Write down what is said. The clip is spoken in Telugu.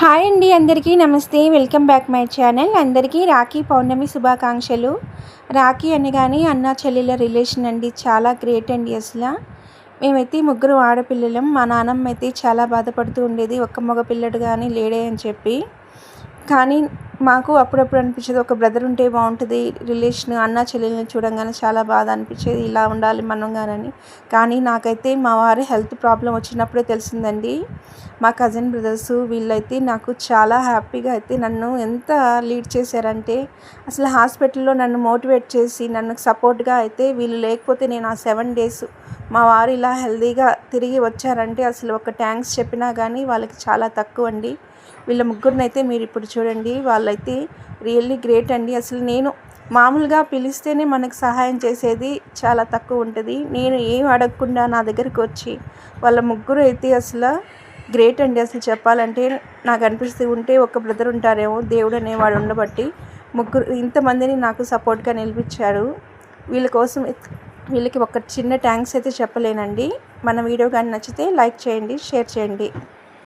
హాయ్ అండి అందరికీ నమస్తే. Welcome back my channel. అందరికీ రాఖీ పౌర్ణమి శుభాకాంక్షలు. రాఖీ అనగానే అన్న చెల్లెల రిలేషన్ అండి. చాలా గ్రేట్ అండి అసలు. మేమైతే ముగ్గురు ఆడపిల్లలం. మా నాన్నమ్మ అయితే చాలా బాధపడుతూ ఉండేది. ఒక్క మగ పిల్లడు కానీ లేడే అని చెప్పి. కానీ మాకు అప్పుడప్పుడు అనిపించేది ఒక బ్రదర్ ఉంటే బాగుంటుంది రిలేషన్ అన్న చెల్లెల్ని చూడంగానే చాలా బాధ అనిపించేది ఇలా ఉండాలి మనం కానీ కానీ నాకైతే మా వారి హెల్త్ ప్రాబ్లం వచ్చినప్పుడే తెలిసిందండి. మా కజిన్ బ్రదర్స్ వీళ్ళైతే నాకు చాలా హ్యాపీగా అయితే నన్ను ఎంత లీడ్ చేశారంటే అసలు హాస్పిటల్లో నన్ను మోటివేట్ చేసి నన్ను సపోర్ట్గా అయితే వీళ్ళు లేకపోతే నేను ఆ సెవెన్ డేస్ మా వారు ఇలా హెల్తీగా తిరిగి వచ్చారంటే అసలు ఒక థ్యాంక్స్ చెప్పినా కానీ వాళ్ళకి చాలా తక్కువ అండి వీళ్ళ ముగ్గురినైతే మీరు ఇప్పుడు చూడండి వాళ్ళైతే రియల్లీ గ్రేట్ అండి. అసలు నేను మామూలుగా పిలిస్తేనే మనకు సహాయం చేసేది చాలా తక్కువ ఉంటుంది. నేను ఏం అడగకుండా నా దగ్గరికి వచ్చి వాళ్ళ ముగ్గురు అయితే అసలు గ్రేట్ అండి. అసలు చెప్పాలంటే నాకు అనిపిస్తూ ఉంటే ఒక బ్రదర్ ఉంటారేమో దేవుడు అనేవాడు ఉండబట్టి ముగ్గురు ఇంతమందిని నాకు సపోర్ట్గా నిలిపించారు. వీళ్ళ కోసం వీళ్ళకి ఒక చిన్న థ్యాంక్స్ అయితే చెప్పలేనండి. మన వీడియో కానీ నచ్చితే లైక్ చేయండి షేర్ చేయండి.